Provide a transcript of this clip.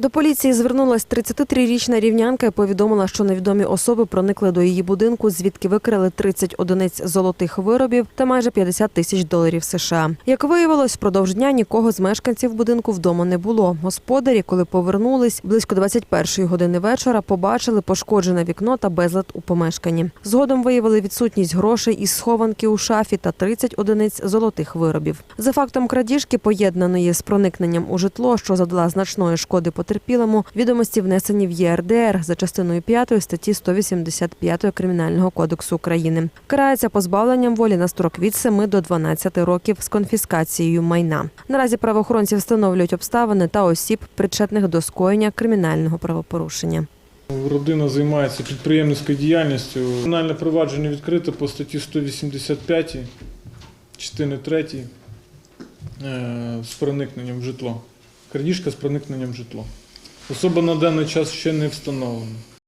До поліції звернулась 33-річна рівнянка і повідомила, що невідомі особи проникли до її будинку, звідки викрали 30 одиниць золотих виробів та майже 50 тисяч доларів США. Як виявилось, впродовж дня нікого з мешканців будинку вдома не було. Господарі, коли повернулись близько 21-ї години вечора, побачили пошкоджене вікно та безлад у помешканні. Згодом виявили відсутність грошей із схованки у шафі та 30 одиниць золотих виробів. За фактом крадіжки, поєднаної з проникненням у житло, що завдала значної шкоди потерпілому, відомості внесені в ЄРДР за частиною 5 статті 185 Кримінального кодексу України. Карається позбавленням волі на строк від 7 до 12 років з конфіскацією майна. Наразі правоохоронці встановлюють обставини та осіб, причетних до скоєння кримінального правопорушення. Родина займається підприємницькою діяльністю. Кримінальне провадження відкрите по статті 185, частини 3 е, з проникненням в житло. Крадіжка з проникненням в житло. Особа на даний час ще не встановлена.